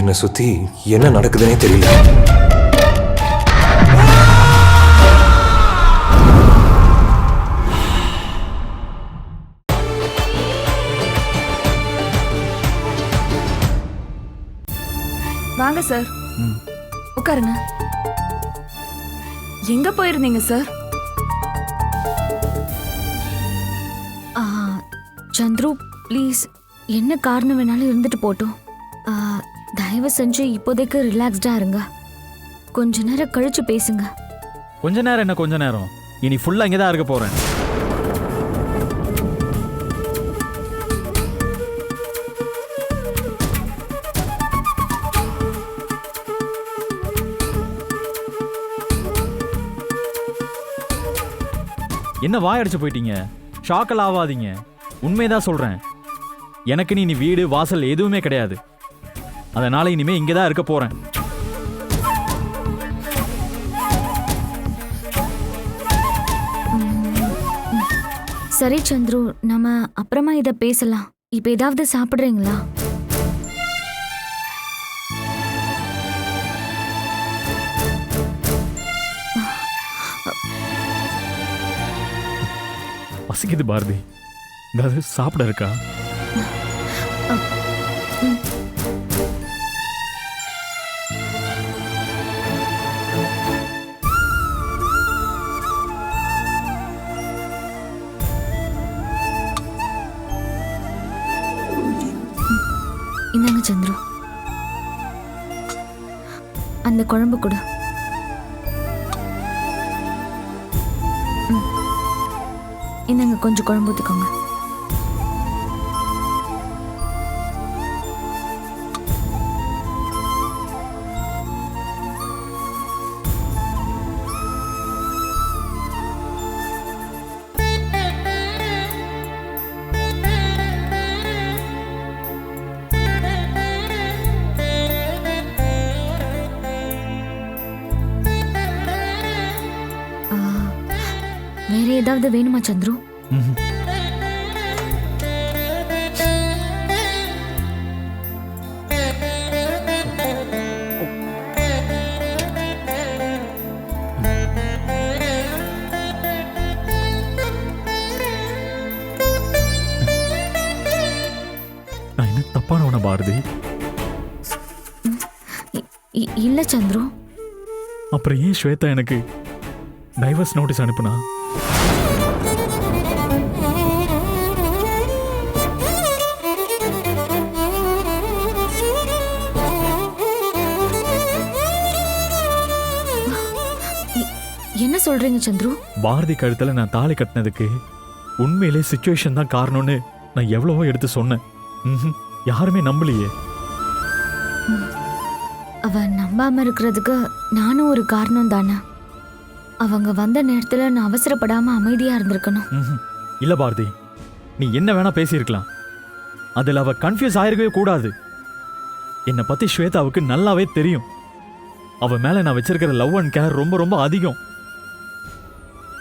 என்னை சுத்தி என்ன நடக்குதுன்னே தெரியல. வாங்க சார் உட்காருங்க. எங்க போயிருந்தீங்க சார் சந்துரு ப்ளீஸ் என்ன காரணம் வேணாலும் இருந்துட்டு போட்டோம் தயவு செஞ்சு இப்போதைக்கு ரிலாக்ஸ்டா இருங்க. கொஞ்ச நேரம் கழிச்சு பேசுங்க. கொஞ்ச நேரம் என்ன கொஞ்ச நேரம்? இனி ஃபுல்லா இங்கே தான் இருக்க போறேன். என்ன வாயடிச்சு போயிட்டீங்க? ஷாக்கல் ஆகாதீங்க. உண்மைதான் சொல்றேன். எனக்கு நீ இனி வீடு வாசல் எதுவுமே கிடையாது. அதனால இனிமே இங்கே தான் இருக்க போறேன். சரி சந்துரு நம்ம அப்புறமா இத பேசலாம். இப்ப ஏதாவது சாப்பிடுறீங்களா? பசிக்குது பாரதி. ஏதாவது சாப்பிட இருக்கா? குழம்பு கொடு. ம். இந்தாங்க கொஞ்சம் குழம்பு ஊற்றிக்கோங்க ஏதாவது வேணுமா சந்துரு. நான் என்ன தப்பானவன பாரதி? இல்ல சந்துரு. அப்புறம் ஏன் ஸ்வேதா எனக்கு டைவர்ஸ் நோட்டீஸ் அனுப்புனா? சொல்றீங்க சந்துரு? பாரதி கழுத்துல நான் தாலி கட்டினதுக்கு உண்மையிலே சுச்சுவேஷன் தான் காரணம்னு நான் எவ்வளவோ எடுத்து சொன்னேன். யாருமே நம்பலையே. அவ நம்பாம இருக்கிறதுக்கு நானும் ஒரு காரணம் தானே. அவங்க வந்த நேரத்துல நான் அவசரப்படாம அமைதியா இருந்திருக்கணும். இல்ல பாரதி நீ என்ன வேணா பேசியிருக்கலாம். அதுல அவ கன்ஃபியூஸ் ஆயிருக்கவே கூடாது. என்னை பத்தி ஸ்வேதாவுக்கு நல்லாவே தெரியும். அவ மேல நான் வச்சிருக்கிற லவ் அண்ட் கேர் ரொம்ப ரொம்ப அதிகம்.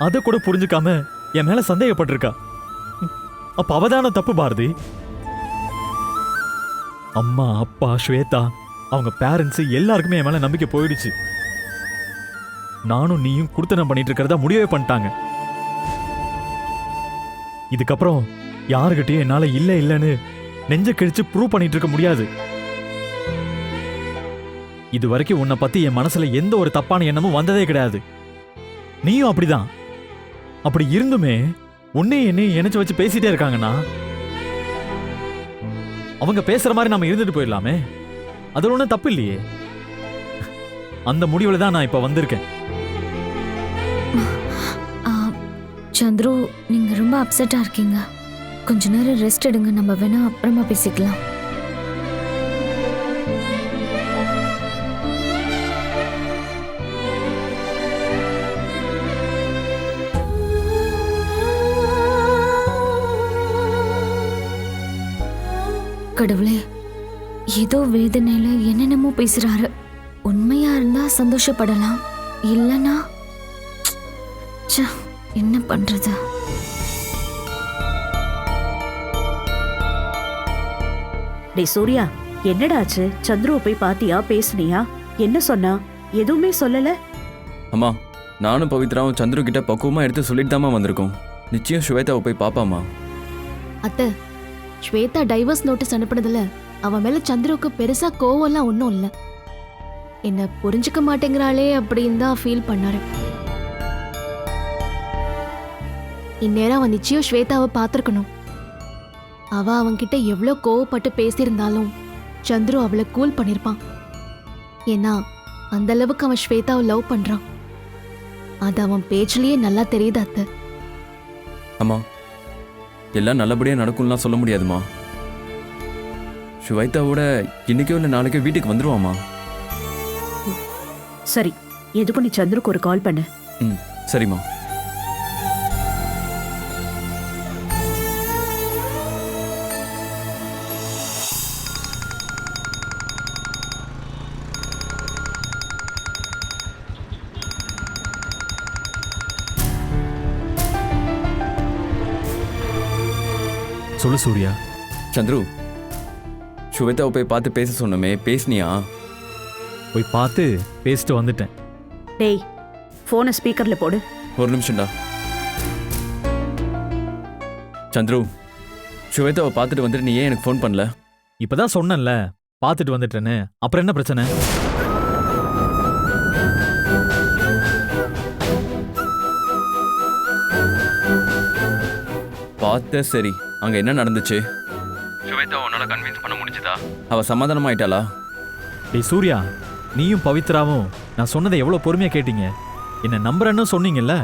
அதை கூட புரிஞ்சுக்காம என் மேல சந்தேகப்பட்டிருக்கா. அப்ப அவதான தப்பு பாரதி. அம்மா அப்பா ஸ்வேதா அவங்க பேரண்ட்ஸ் எல்லாருக்குமே என் மேல நம்பிக்கை போயிடுச்சு. நானும் நீயும் குடுத்தனம் பண்ணிட்டு இருக்கிறதா முடிவே பண்ணிட்டாங்க. இதுக்கப்புறம் யாருகிட்டயும் என்னால இல்ல இல்லைன்னு நெஞ்ச கிழிச்சு ப்ரூவ் பண்ணிட்டு இருக்க முடியாது. இது வரைக்கும் உன்னை பத்தி என் மனசுல எந்த ஒரு தப்பான எண்ணமும் வந்ததே கிடையாது. நீயும் அப்படிதான். அப்படி இருந்துமே உன்னையும் என்னையும் இணைச்சு வச்சு பேசிட்டே இருக்காங்கண்ணா. அவங்க பேசுற மாதிரி நம்ம இருந்துட்டு போயிடலாமே. அதில் ஒன்றும் தப்பு இல்லையே. அந்த முடிவில் தான் நான் இப்போ வந்திருக்கேன். ஆ, சந்துரு நீங்கள் ரொம்ப அப்செட்டாக இருக்கீங்க. கொஞ்ச நேரம் ரெஸ்ட் எடுங்க நம்ம வேணா அப்புறமா பேசிக்கலாம். கடவுளே ஏதோ வேதனையில என்னென்னமோ பேசுறாரு. உண்மையா இருந்தா சந்தோஷப்படலாம் இல்லனா என்ன பண்றது? டேய் சூர்யா என்னடாச்சு சந்துருவை போய் பாத்தியா? பேசுனியா? என்ன சொன்னா? எதுவுமே சொல்லல? அம்மா நானும் பவித்ராவும் சந்துரு கிட்ட பக்குவமா எடுத்து சொல்லிட்டு தாம்மா வந்திருக்கோம். நிச்சயம் ஸ்வேதாவை போய் பாப்பாமா அத்தை ஸ்வேதா டைவர்ஸ் நோட்டீஸ் அனுப்புனதுல அவன் மேல சந்திரவுக்கு பெருசா கோவம்லாம் ஒன்றும் இல்ல. என்ன புரிஞ்சுக்க மாட்டேங்கிறாளே அப்படின்னு தான் ஃபீல் பண்ணாரு. இந்நேரம் அவன் நிச்சயம் ஸ்வேதாவை பார்த்துருக்கணும். அவ அவன்கிட்ட எவ்வளோ கோவப்பட்டு பேசியிருந்தாலும் சந்துரு அவளை கூல் பண்ணியிருப்பான் ஏன்னா அந்த அளவுக்கு அவன் ஸ்வேதாவை லவ் பண்றான். அது அவன் பேச்சிலேயே நல்லா தெரியுது அத்தை. ஆமாம் எல்லாம் நல்லபடியா நடக்கும்லாம் சொல்ல முடியாதுமா. ஸ்வேதாவோட இன்னைக்கோ இல்லை நாளைக்கோ வீட்டுக்கு வந்துருவாமா சரி எதுக்கும் நீ சந்துருக்கு ஒரு கால் பண்ணு. ம் சரிம்மா. சொல்லு சூர்யா. சந்துரு ஸ்வேதாவை போய் பார்த்து பேச சொன்னோமே பேசுனியா? போய் பார்த்து பேசிட்டு வந்துட்டேன். டேய் போனை ஸ்பீக்கர்ல போடு. ஒரு நிமிஷம்டா. சந்துரு ஸ்வேதாவை பார்த்துட்டு வந்துட்டு நீ ஏன் எனக்கு ஃபோன் பண்ணல? இப்பதான் சொன்னேன்ல பார்த்துட்டு வந்துட்டேன்னு. அப்புறம் என்ன பிரச்சனை? பார்த்த சரி. அங்க என்ன நடந்துச்சு? ஸ்வேதா உன்னால கன்வின்ஸ் பண்ண முடிஞ்சதா? அவ சமாதானம் ஆயிட்டாளா டேய் சூர்யா நீயும் பவித்ராவும் நான் சொன்னதை எவ்வளவு பொறுமையா கேட்டீங்க? என்ன நம்புறேன்னு சொன்னீங்கல்ல?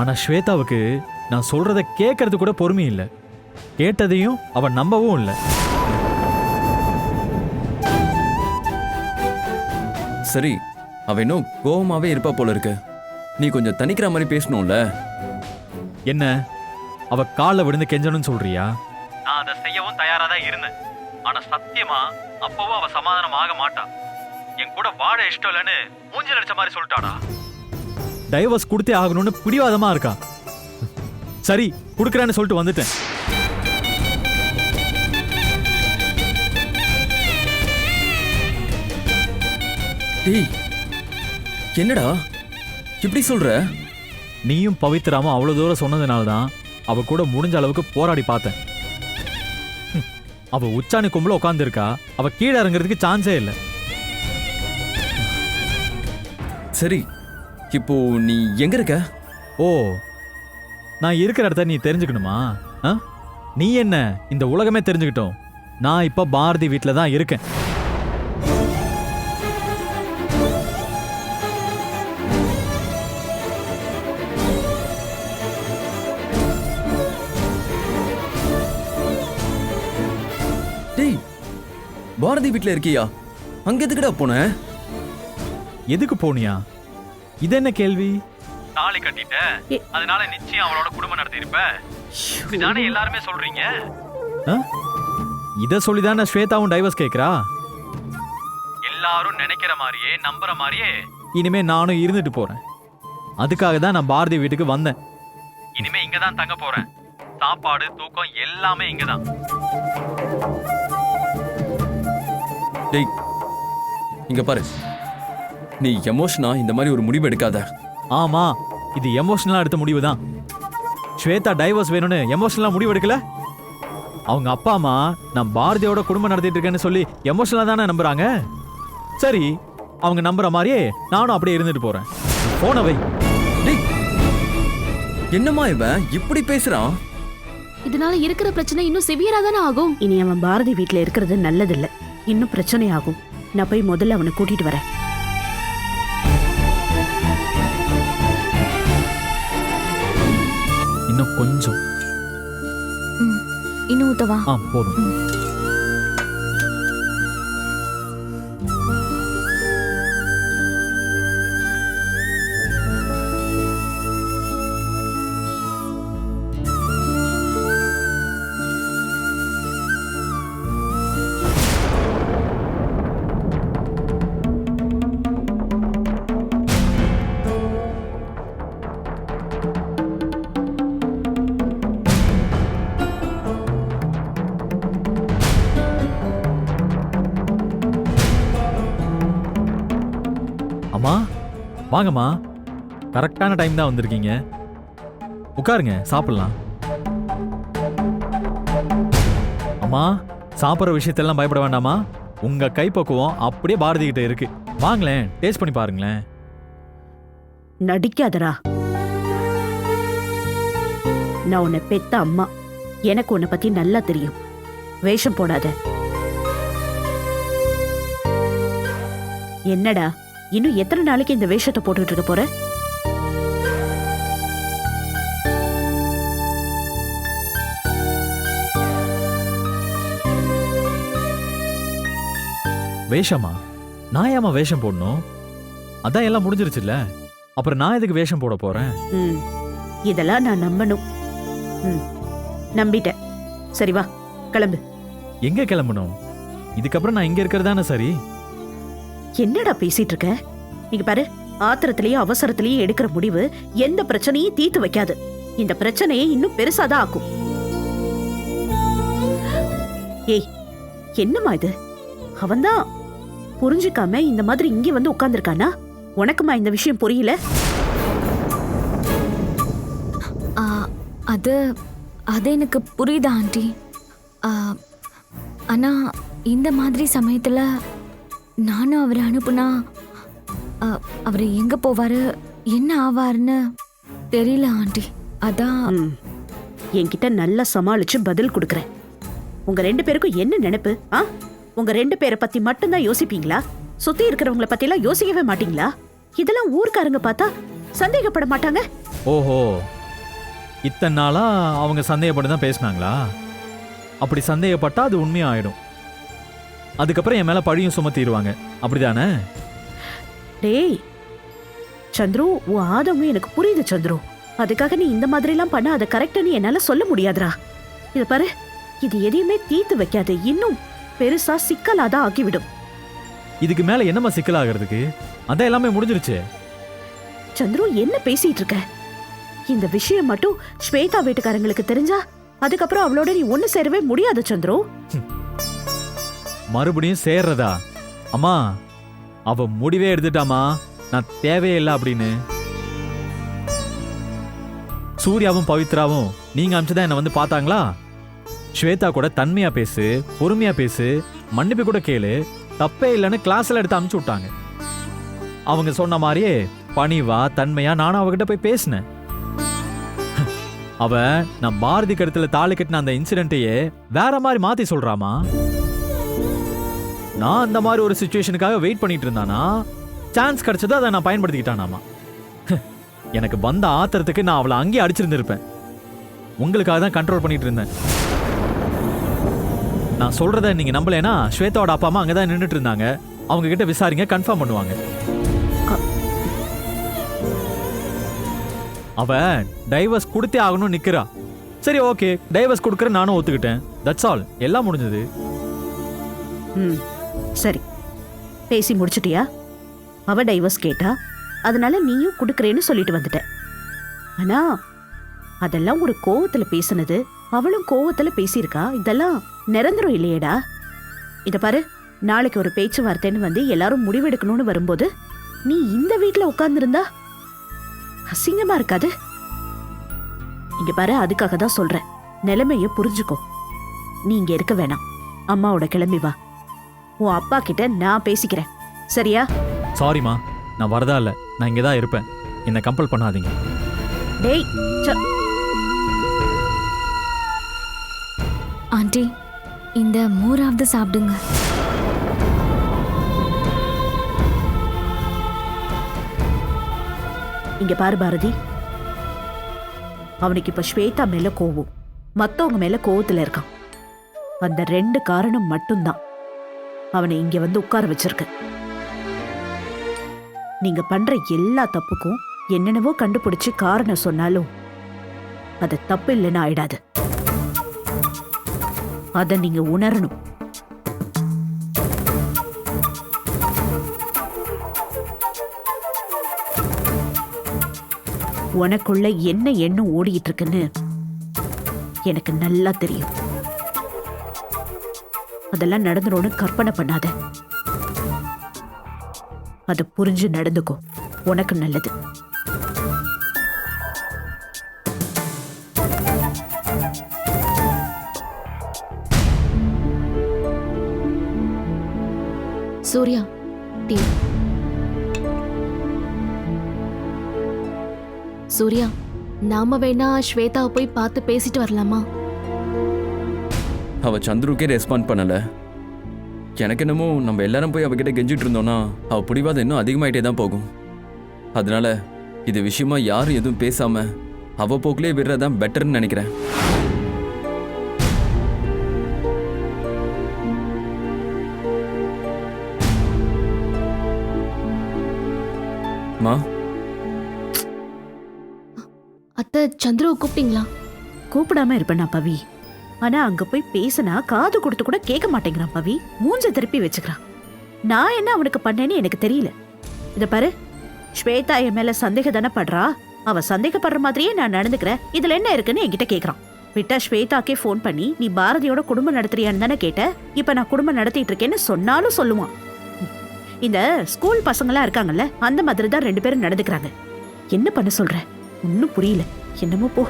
ஆனா ஸ்வேதாவுக்கு நான் சொல்றத கேட்கறது கூட பொறுமை இல்லை. கேட்டதையும் அவ நம்பவும் இல்லை. சரி அவ இன்னும் கோவமாவே இருப்பா போல இருக்கு. நீ கொஞ்சம் தணிக்கிற மாதிரி பேசணும்ல? என்ன? அவ காலில் விழுந்து கெஞ்சணும்னு சொல்றியா? நான் அதை செய்யவும் தயாரா தான் இருந்தேன். ஆனா சத்தியமா அப்பவும் அவ சமாதானம் ஆக மாட்டா. என் கூட வாழ இஷ்டம் இல்லைன்னு மூஞ்சில் அடிச்ச மாதிரி சொல்லிட்டாடா. டைவர்ஸ் கொடுத்தே ஆகணும்னு பிடிவாதமா இருக்கா? சரி கொடுக்குறேன்னு சொல்லிட்டு வந்துட்டேன். டேய் என்னடா? இப்படி சொல்ற? நீயும் பவித்ராமும் அவ்வளவு தூரம் சொன்னதுனால தான் அவ கூட முடிஞ்ச அளவுக்கு போராடி பார்த்தேன். அவ உச்சாணி கும்பல உட்காந்துருக்கா அவ கீழே இறங்குறதுக்கு சான்ஸே இல்லை. சரி இப்போ நீ எங்க இருக்க? ஓ நான் இருக்கிற இடத்த நீ தெரிஞ்சுக்கணுமா? நீ என்ன? இந்த உலகமே தெரிஞ்சுக்கிட்டோம். நான் இப்ப பாரதி வீட்டில் தான் இருக்கேன். பாரதி வீட்ல இருக்கியா? அங்க எதுக்குடா போன? எதுக்கு போனியா? இது என்ன கேள்வி? தாலி கட்டிட்ட. அதனால நிச்சயம் அவளோட குடும்பம் நடத்தி இருப்ப இதுதானே எல்லாருமே சொல்றீங்க? இதை சொல்லி தானே ஸ்வேதாவும் டைவர்ஸ் கேட்குறா எல்லாரும் நினைக்கிற மாதிரியே நம்புற மாதிரியே. இனிமே நானும் இருந்துட்டு போறேன். அதுக்காக தான் நான் பாரதி வீட்டுக்கு வந்தேன். இனிமே இங்க தான் தங்க போறேன். சாப்பாடு தூக்கம் எல்லாமே இங்கதான். டேய் இங்க பாரு. நீ எமோஷனா இந்த மாதிரி ஒரு முடிவு எடுக்காத. ஆமா இது எமோஷனலா எடுத்த முடிவு தான் ஸ்வேதா டைவர்ஸ் வேணும்னு எமோஷனலா முடிவு எடுக்கல? அவங்க அப்பா அம்மா நான் பாரதியோட குடும்பம் நடத்திட்டு இருக்கேன்னு சொல்லி எமோஷனலா தானே நம்புறாங்க? சரி அவங்க நம்புற மாதிரியே நானும் அப்படியே இருந்துட்டு போறேன். போன வை. டேய் என்னம்மா இவன்? இப்படி பேசுறான்? இதனால இருக்கிற பிரச்சனை இன்னும் சிவியரா தானே ஆகும். இனி அவன் பாரதி வீட்ல இருக்கிறது நல்லதில்ல. இன்னும் பிரச்சனை ஆகும் நான் போய் முதல்ல அவனை கூட்டிட்டு வரேன். இன்னும் கொஞ்சம். இன்னும் ஊத்தவா? ஆ போதும். வாங்கம்மா. கரெக்டான டைம் தான் வந்திருக்கீங்க. உட்காருங்க சாப்பிடலாம். அம்மா சாப்பிட்ற விஷயத்தெல்லாம் பயப்பட வேண்டாமா உங்க கைப்பக்குவம் அப்படியே பாரதி கிட்ட இருக்கு. வாங்களேன் டேஸ்ட் பண்ணி பாருங்களேன். நடிக்காதரா நான் உன்னை பெத்த அம்மா. எனக்கு உன்னை பத்தி நல்லா தெரியும். வேஷம் போடாத. என்னடா? இன்னும் எத்தனை நாளைக்கு இந்த வேஷத்தை போட்டுட்டு இருக்க போற? வேஷமா? நான் ஏமா வேஷம் போடணும்? அதான் எல்லாம் முடிஞ்சிருச்சுல்ல? அப்புறம் நான் எதுக்கு வேஷம் போட போறேன்? ம். இதெல்லாம் நான் நம்பணும். ம். நம்பிட்டேன். சரி வா கிளம்பு. எங்க கிளம்பணும்? இதுக்கப்புறம் நான் இங்க இருக்கிறது தானே சரி? என்னடா பேசிட்டு இருக்க? நீங்க பாரு ஆத்திரத்திலயும் அவசரத்திலயும் எடுக்கிற முடிவு எந்த பிரச்சனையும் தீர்த்து வைக்காது. இந்த பிரச்சனையை இன்னும் பெருசாதான் ஆக்கும். ஏய் என்னம்மா இது? அவன்தான் புரிஞ்சுக்காம இந்த மாதிரி இங்கே வந்து உட்கார்ந்துருக்கானா? உனக்குமா இந்த விஷயம் புரியல? அது அது எனக்கு புரியுதா ஆண்டி? ஆ, ஆனா இந்த மாதிரி சமயத்துல நானும் அவரை அனுப்புனா அவர் எங்க போவாரு? என்ன ஆவாருன்னு தெரியல ஆண்டி. அதான். என்கிட்ட நல்லா சமாளிச்சு பதில் கொடுக்கறேன். உங்க ரெண்டு பேருக்கும் என்ன நினைப்பு ஆ? உங்க ரெண்டு பேரை பத்தி மட்டும்தான் யோசிப்பீங்களா? சுத்தி இருக்கிறவங்கள பத்தி எல்லாம் யோசிக்கவே மாட்டீங்களா? இதெல்லாம் ஊர்க்காரங்க பார்த்தா சந்தேகப்பட மாட்டாங்க? ஓஹோ. இத்தனை நாளா அவங்க சந்தேகப்பட்டு தான் பேசினாங்களா? அப்படி சந்தேகப்பட்டா அது உண்மையா ஆயிடும் அதுக்கப்புறம் என் மேல பழியும் சுமத்திடுவாங்க. அப்படிதானே? டேய் சந்துரு உன் ஆதங்கம் எனக்கு புரியுது சந்துரு. அதுக்காக நீ இந்த மாதிரி எல்லாம் பண்ண அதை கரெக்ட்னு என்னால சொல்ல முடியாதுடா. இத பாரு இது எதையுமே தீர்த்து வைக்காது. இன்னும் பெருசா சிக்கலாதான் ஆக்கிவிடும். இதுக்கு மேல என்னம்மா சிக்கலாகிறதுக்கு அதான் எல்லாமே முடிஞ்சிருச்சு. சந்துரு என்ன பேசிட்டு இருக்க? இந்த விஷயம் மட்டும் ஸ்வேதா வீட்டுக்காரங்களுக்கு தெரிஞ்சா அதுக்கப்புறம் அவளோட நீ ஒண்ணு சேரவே முடியாது சந்துரு. மறுபடியும் சேர்றதா? அம்மா அவ முடிவே எடுத்துட்டாமா நான் தேவையே இல்லை அப்படின்னு. சூர்யாவும் பவித்ராவும் நீங்க அமிச்சுதான் என்ன வந்து பார்த்தாங்களா? ஸ்வேதா கூட தன்மையா பேசு பொறுமையா பேசு மன்னிப்பு கூட கேளு தப்பே இல்லைன்னு கிளாஸ்ல எடுத்து அமுச்சு விட்டாங்க. அவங்க சொன்ன மாதிரியே பணிவா தன்மையா நானும் அவகிட்ட போய் பேசினேன். அவ நான் பாரதி கருத்துல தாலி கட்டின அந்த இன்சிடென்ட்டையே வேற மாதிரி மாத்தி சொல்றாமா நான் அந்த மாதிரி ஒரு சுச்சுவேஷனுக்காக வெயிட் பண்ணிட்டு இருந்தானா? சான்ஸ் கிடைச்சது அதை நான் பயன்படுத்திக்கிட்டானாமா? எனக்கு வந்த ஆத்திரத்துக்கு நான் அவளை அங்கேயே அடிச்சிருந்திருப்பேன். உங்களுக்காக தான் கண்ட்ரோல் பண்ணிட்டு இருந்தேன். நான் சொல்றத நீங்க நம்பலைன்னா ஸ்வேதாவோட அப்பா அம்மா அங்கதான் நின்றுட்டு இருந்தாங்க. அவங்க கிட்ட விசாரிங்க கன்ஃபார்ம் பண்ணுவாங்க. அவ டைவர்ஸ் கொடுத்தே ஆகணும் நிக்கிறா. சரி ஓகே டைவர்ஸ் கொடுக்குற நானும் ஒத்துக்கிட்டேன். தட்ஸ் ஆல் எல்லாம் முடிஞ்சது. ம். சரி பேசி முடிச்சிட்டியா? அவ டைவர்ஸ் கேட்டா அதனால நீயும் கொடுக்கறேன்னு சொல்லிட்டு வந்துட்ட. ஆனா அதெல்லாம் ஒரு கோவத்துல பேசுனது அவளும் கோவத்துல பேசியிருக்கா இதெல்லாம் நிரந்தரம் இல்லையேடா. இத பாரு நாளைக்கு ஒரு பேச்சுவார்த்தைன்னு வந்து எல்லாரும் முடிவெடுக்கணும்னு வரும்போது நீ இந்த வீட்டில் உட்காந்துருந்தா அசிங்கமா இருக்காது. இங்க பாரு அதுக்காக தான் சொல்றேன். நிலைமைய புரிஞ்சுக்கோ. நீ இங்க இருக்க வேணாம். அம்மாவோட கிளம்பி வா. உன் அப்பா கிட்ட நான் பேசிக்கிறேன். சரியா? சாரிம்மா நான் வரதா இல்ல. நான் இங்கே தான் இருப்பேன். என்னை கம்பல் பண்ணாதீங்க. டேய் ச- ஆண்டி இந்த மோராவது சாப்பிடுங்க. இங்க பாரு பாரதி. அவனுக்கு இப்ப ஸ்வேதா மேல கோவம். மத்தவங்க மேல கோவத்துல இருக்கான். அந்த ரெண்டு காரணம் மட்டும்தான். அவனை இங்க வந்து உட்கார வச்சிருக்கு. நீங்க பண்ற எல்லா தப்புக்கும் என்னென்னவோ கண்டுபிடிச்சு காரணம் சொன்னாலும் அது தப்பு இல்லைன்னு ஆயிடாது. அதை நீங்க உணரணும். உனக்குள்ள என்ன எண்ணம் ஓடிட்டு இருக்குன்னு எனக்கு நல்லா தெரியும். அதெல்லாம் நடந்துரும்னு கற்பனை பண்ணாத. அதை புரிஞ்சு நடந்துக்கோ. உனக்கு நல்லது. சூர்யா டீ. சூர்யா நாம வேணா ஸ்வேதாவை போய் பார்த்து பேசிட்டு வரலாமா? அவ சந்துருக்கே ரெஸ்பாண்ட் பண்ணல. எனக்கு என்னமோ நம்ம எல்லாரும் போய் அவகிட்ட கெஞ்சிட்டு இருந்தோம்னா அவ பிடிவாதம் இன்னும் அதிகமாயிட்டே தான் போகும். அதனால இது விஷயமா யாரும் எதுவும் பேசாம அவ போக்கிலே விடுறதான் பெட்டர்னு நினைக்கிறேன். மா? அத்தை சந்துருவை கூப்பிட்டீங்களா? கூப்பிடாம இருப்பேனா பவி. ஆனா அங்க போய் பேசினா காது கொடுத்து கூட கேட்க மாட்டேங்கிறான் பவி. மூஞ்ச திருப்பி வச்சுக்கிறான். நான் என்ன அவனுக்கு பண்ணேன்னு எனக்கு தெரியல. இத பாரு. ஸ்வேதா என் மேல சந்தேகம் தானே படுறா? அவ சந்தேகப்படுற மாதிரியே நான் நடந்துக்கிறேன். இதுல என்ன இருக்குன்னு என்கிட்ட கேக்குறான். விட்டா ஸ்வேதாக்கே ஃபோன் பண்ணி நீ பாரதியோட குடும்பம் நடத்துறியான்னு தானே கேட்ட? இப்ப நான் குடும்பம் நடத்திட்டு இருக்கேன்னு சொன்னாலும் சொல்லுவான். இந்த ஸ்கூல் பசங்களாம் இருக்காங்கல்ல அந்த மாதிரி தான் ரெண்டு பேரும் நடந்துக்கிறாங்க. என்ன பண்ண சொல்ற? ஒன்னும் புரியல. என்னமோ போ.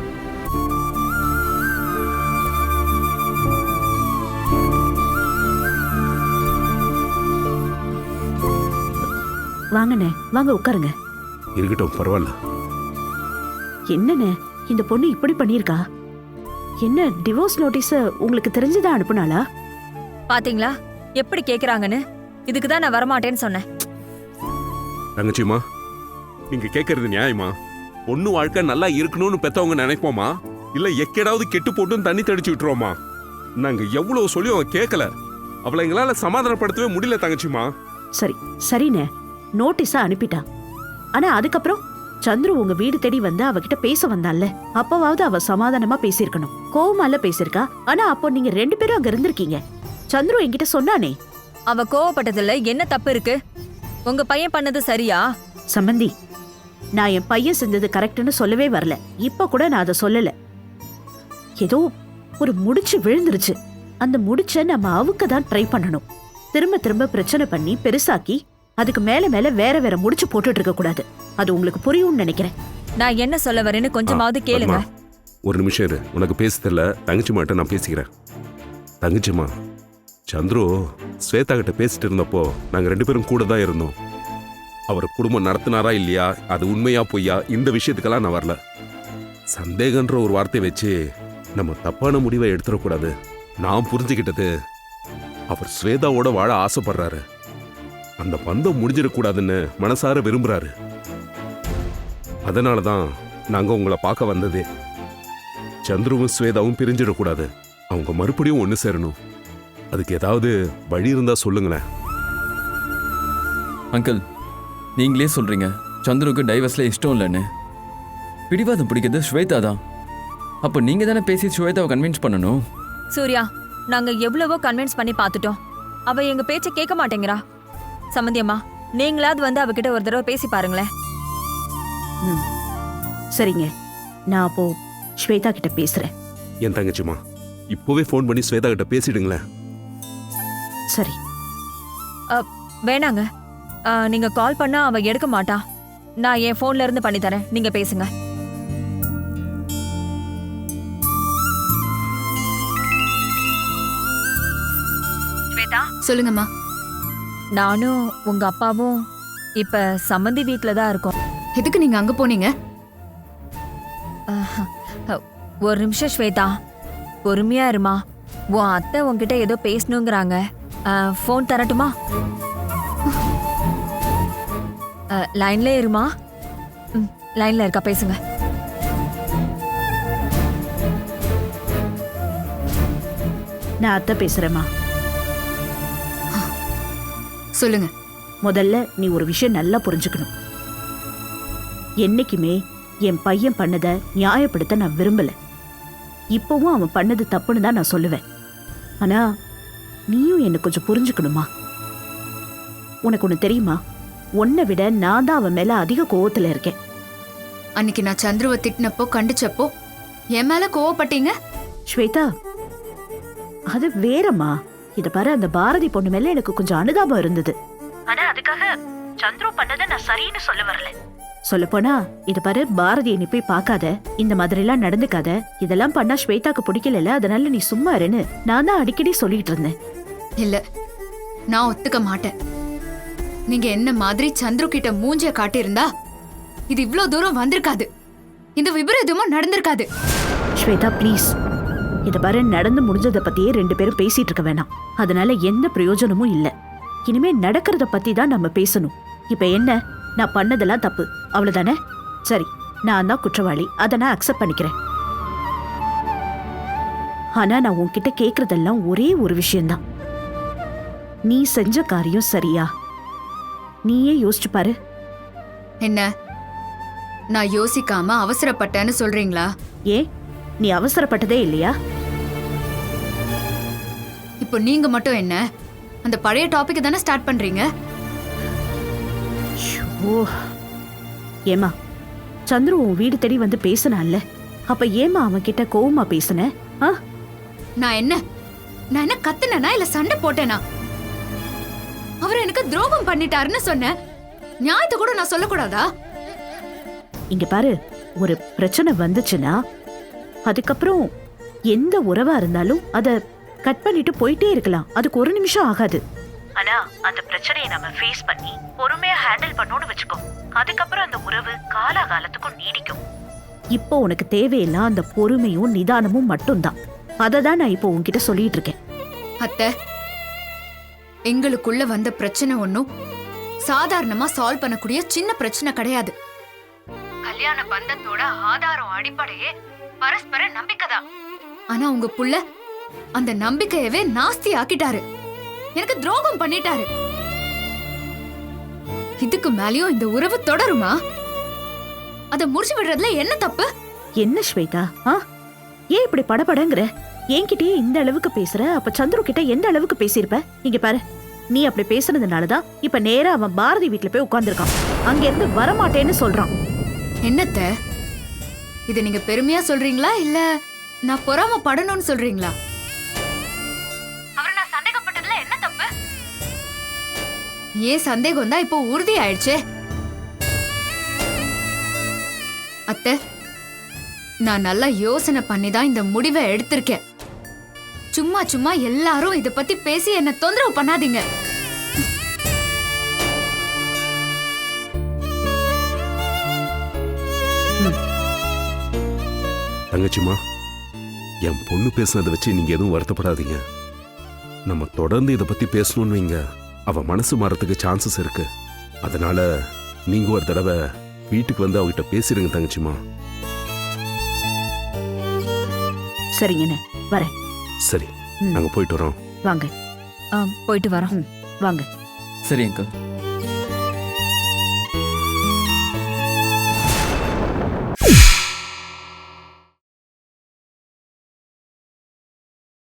வாங்கண்ணே. வாங்க உட்காருங்க. இருக்கட்டும் பரவாயில்ல. என்னண்ணே இந்த பொண்ணு இப்படி பண்ணியிருக்கா? என்ன டிவோர்ஸ் நோட்டீஸ உங்களுக்கு தெரிஞ்சுதான் அனுப்புனாளா? பாத்தீங்களா? எப்படி கேக்குறாங்கன்னு? இதுக்கு தான் நான் வரமாட்டேன்னு சொன்னேன். தங்கச்சிம்மா நீங்க கேட்கறது நியாயமா? பொண்ணு வாழ்க்கை நல்லா இருக்கணும்னு பெத்தவங்க நினைப்போமா? இல்ல எக்கேடாவது கெட்டு போட்டும் தண்ணி தெளிச்சு விட்டுருவோமா? நாங்க எவ்வளவு சொல்லி அவன் கேட்கல அவளை எங்களால சமாதானப்படுத்தவே முடியல தங்கச்சிம்மா. சரி சரிண்ணே. நோட்டீஸா அனுப்பிட்டா. ஆனா அதுக்கப்புறம் சந்துரு உங்க வீடு தேடி வந்து அவகிட்ட பேச வந்தால அப்பவாவது அவ சமாதானமா பேசியிருக்கணும். கோவமால பேசியிருக்கா. ஆனா அப்போ நீங்க ரெண்டு பேரும் அங்க இருந்திருக்கீங்க. சந்துரு என்கிட்ட சொன்னானே. அவ கோவப்பட்டதுல என்ன தப்பு இருக்கு? உங்க பையன் பண்ணது சரியா? சம்பந்தி நான் என் பையன் செஞ்சது கரெக்ட்னு சொல்லவே வரல. இப்ப கூட நான் அதை சொல்லல. ஏதோ ஒரு முடிச்சு விழுந்துருச்சு. அந்த முடிச்ச நம்ம அவுக்க தான் ட்ரை பண்ணணும். திரும்ப திரும்ப பிரச்சனை பண்ணி பெருசாக்கி அதுக்கு மேல மேல வேற வேற முடிச்சு போட்டுட்டு இருக்க கூடாது. அது உங்களுக்கு புரியும்னு நினைக்கிறேன். நான் என்ன சொல்ல வரேன்னு கொஞ்சமாவது கேளுங்க. ஒரு நிமிஷம் இரு. உனக்கு பேச தெரியல. தங்கச்சி மாட்ட நான் பேசிக்கிறேன். தங்கச்சிம்மா சந்துரு ஸ்வேதா கிட்ட பேசிட்டு இருந்தப்போ நாங்க ரெண்டு பேரும் கூட தான் இருந்தோம். அவர் குடும்பம் நடத்தினாரா இல்லையா? அது உண்மையா பொய்யா? இந்த விஷயத்துக்கெல்லாம் நான் வரல. சந்தேகன்ற ஒரு வார்த்தை வச்சு நம்ம தப்பான முடிவை எடுத்துடக்கூடாது. நான் புரிஞ்சுக்கிட்டது அவர் ஸ்வேதாவோட வாழ ஆசைப்படுறாரு. அந்த பந்தம் முடிஞ்சிடக்கூடாதுன்னு மனசார விரும்புறாரு. அதனால தான் நாங்க உங்களை பார்க்க வந்ததே. சந்துருவும் ஸ்வேதாவும் பிரிஞ்சிடக்கூடாது. அவங்க மறுபடியும் ஒன்று சேரணும். அதுக்கு ஏதாவது வழி இருந்தா சொல்லுங்களேன். அங்கிள் நீங்களே சொல்றீங்க. சந்துருக்கு டைவர்ஸ்ல இஷ்டம் இல்லைன்னு. பிடிவாதம் பிடிக்கிறது ஸ்வேதா தான். அப்போ நீங்க தானே பேசி ஸ்வேதாவை கன்வின்ஸ் பண்ணணும்? சூர்யா நாங்க எவ்வளவோ கன்வின்ஸ் பண்ணி பார்த்துட்டோம். அவ எங்க பேச்ச கேட்க மாட்டேங்கிறா. சம்மந்தியம்மா நீங்களாவது வந்து அவகிட்ட ஒரு தடவை பேசி பாருங்களேன். ம். சரிங்க. நான் அப்போ ஸ்வேதா கிட்ட பேசுறேன். என் தங்கச்சிமா இப்போவே ஃபோன் பண்ணி ஸ்வேதா கிட்ட பேசிடுங்களேன். சரி. வேணாங்க. ஆ, நீங்க கால் பண்ணா அவ எடுக்க மாட்டா. நான் என் போன்ல இருந்து பண்ணி தரேன். நீங்க பேசுங்க. ஸ்வேதா? சொல்லுங்கம்மா. நானும் உங்க அப்பாவும் இப்ப சம்மந்தி வீட்ல தான் இருக்கோம். எதுக்கு நீங்க அங்க போனீங்க? ஒரு நிமிஷம் ஸ்வேதா பொறுமையா இருமா. உன் அத்தை உன்கிட்ட ஏதோ பேசணுங்கிறாங்க. ஃபோன் தரட்டுமா? லைன்ல இருமா? லைன்ல இருக்கா பேசுங்க. நான் அத்தை பேசுறேம்மா. சொல்லுங்க. முதல்ல நீ ஒரு விஷயம் நல்லா புரிஞ்சுக்கணும். என்னைக்குமே என் பையன் பண்ணதை நியாயப்படுத்த நான் விரும்பல. இப்பவும் அவன் பண்ணது தப்புன்னு தான் நான் சொல்லுவேன். ஆனா நீயும் என்ன கொஞ்சம் புரிஞ்சுக்கணுமா? உனக்கு ஒன்று தெரியுமா? உன்னை விட நான் தான் அவன் மேல அதிக கோவத்துல இருக்கேன். அன்னைக்கு நான் சந்துருவை திட்டினப்போ கண்டிச்சப்போ என் மேல கோவப்பட்டீங்க? ஸ்வேதா அது வேறம்மா. இத பாரு அந்த பாரதி பொண்ணு மேல எனக்கு கொஞ்சம் அனுதாபம் இருந்தது. ஆனா அதுக்காக சந்துரு பண்ணதை நான் சரின்னு சொல்ல வரல. சொல்லப்போனா இது பாரு பாரதியை நீ போய் பார்க்காத. இந்த மாதிரி எல்லாம் நடந்துக்காத. இதெல்லாம் பண்ணா ஸ்வேதாக்கு பிடிக்கல அதனால நீ சும்மா இருன்னு. நான் தான் அடிக்கடி சொல்லிட்டு இருந்தேன். இல்ல நான் ஒத்துக்க மாட்டேன். நீங்க என்ன மாதிரி சந்துரு கிட்ட மூஞ்சிய காட்டியிருந்தா இது இவ்ளோ தூரம் வந்திருக்காது. இந்த விபரீதமும் நடந்திருக்காது. ஸ்வேதா ப்ளீஸ் இத பாரு நடந்து முடிஞ்சதை பத்தியே ரெண்டு பேரும் பேசிட்டு இருக்க வேணாம். அதனால எந்த பிரயோஜனமும் இல்ல. இனிமே நடக்கிறத பத்தி தான் நம்ம பேசணும். இப்ப என்ன? நான் பண்ணதெல்லாம் தப்பு. அவ்வளவுதானே? சரி நான் தான் குற்றவாளி. அதை நான் அக்செப்ட் பண்ணிக்கிறேன். ஆனா நான் உன்கிட்ட கேக்குறதெல்லாம் ஒரே ஒரு விஷயம்தான். நீ செஞ்ச காரியம் சரியா? நீயே யோசிச்சு பாரு. என்ன? நான் யோசிக்காம அவசரப்பட்டேன்னு சொல்றீங்களா? ஏன் நீ அவசரப்பட்டதே இல்லையா? இப்போ நீங்க மட்டும் என்ன? அந்த பழைய டாபிக் தானே ஸ்டார்ட் பண்றீங்க? ஓ ஏமா சந்துரு உன் வீடு தேடி வந்து பேசினான்ல. அப்ப ஏமா அவன் கிட்ட கோவமா பேசுன? நான் என்ன? நான் என்ன கத்துனேனா இல்ல சண்டை போட்டேனா? அவர் எனக்கு துரோகம் பண்ணிட்டாருன்னு சொன்னேன் நியாயத்தை கூட நான் சொல்லக்கூடாதா? இங்க பாரு ஒரு பிரச்சனை வந்துச்சுன்னா அதுக்கப்புறம் எந்த உறவா இருந்தாலும் அத கட் பண்ணிட்டு போயிட்டே இருக்கலாம். அதுக்கு ஒரு நிமிஷம் ஆகாது. ஆனா அந்த பிரச்சனையை நம்ம ஃபேஸ் பண்ணி பொறுமையா ஹேண்டில் பண்ணோம்னு வச்சுக்கோ. அதுக்கப்புறம் அந்த உறவு காலாகாலத்துக்கும் நீடிக்கும். இப்போ உனக்கு தேவையெல்லாம் அந்த பொறுமையும் நிதானமும் மட்டும்தான். அதை தான் நான் இப்போ உன்கிட்ட சொல்லிட்டு இருக்கேன். அத்தை எங்களுக்குள்ள வந்த பிரச்சனை ஒண்ணும் சாதாரணமா சால்வ் பண்ணக்கூடிய சின்ன பிரச்சனை கிடையாது. கல்யாண பந்தத்தோட ஆதாரம் அடிப்படையே பரஸ்பர நம்பிக்கை தான் ஆனா உங்க புள்ள அந்த நம்பிக்கையவே நாஸ்தி ஆக்கிட்டாரு. எனக்கு துரோகம் பண்ணிட்டாரு. இதுக்கு மேலயும் இந்த உறவு தொடருமா? அத முடிச்சு விடுறதுல என்ன தப்பு? என்ன ஸ்வேதா? ஆ? ஏன் இப்படி படபடங்கிற? என்கிட்டயே இந்த அளவுக்கு பேசுற? அப்ப சந்துரு கிட்ட எந்த அளவுக்கு பேசியிருப்ப? இங்க பாரு. நீ அப்படி பேசுனதுனாலதான் இப்ப நேரா அவன் பாரதி வீட்ல போய் உட்கார்ந்திருக்கான். அங்க இருந்து வரமாட்டேன்னு சொல்றான். என்னத்த? இது நீங்க பெருமையா சொல்றீங்களா? இல்ல நான் பொறாம படணும்னு சொல்றீங்களா? ஏன் சந்தேகம் தான் இப்போ உறுதி ஆயிடுச்சே அத்தை நான் நல்லா யோசனை பண்ணி தான் இந்த முடிவை எடுத்திருக்கேன். சும்மா சும்மா எல்லாரும் இத பத்தி பேசி என்ன தொந்தரவு பண்ணாதீங்க. தங்கச்சிமா என் பொண்ணு பேசுனதை வச்சு நீங்க எதுவும் வருத்தப்படாதீங்க. நம்ம தொடர்ந்து இதை பத்தி பேசணும்னு வைங்க. அவ மனசு மாறத்துக்கு சான்சஸ் இருக்கு. அதனால நீங்க ஒரு தடவை வீட்டுக்கு வந்து அவகிட்ட பேசிடுங்க தங்கச்சிமா. சரிங்கண்ணே வரேன். சரி ம். நாங்க போயிட்டு வரோம். வாங்க. ஆ, போயிட்டு வரோம். வாங்க. சரி அங்கிள்.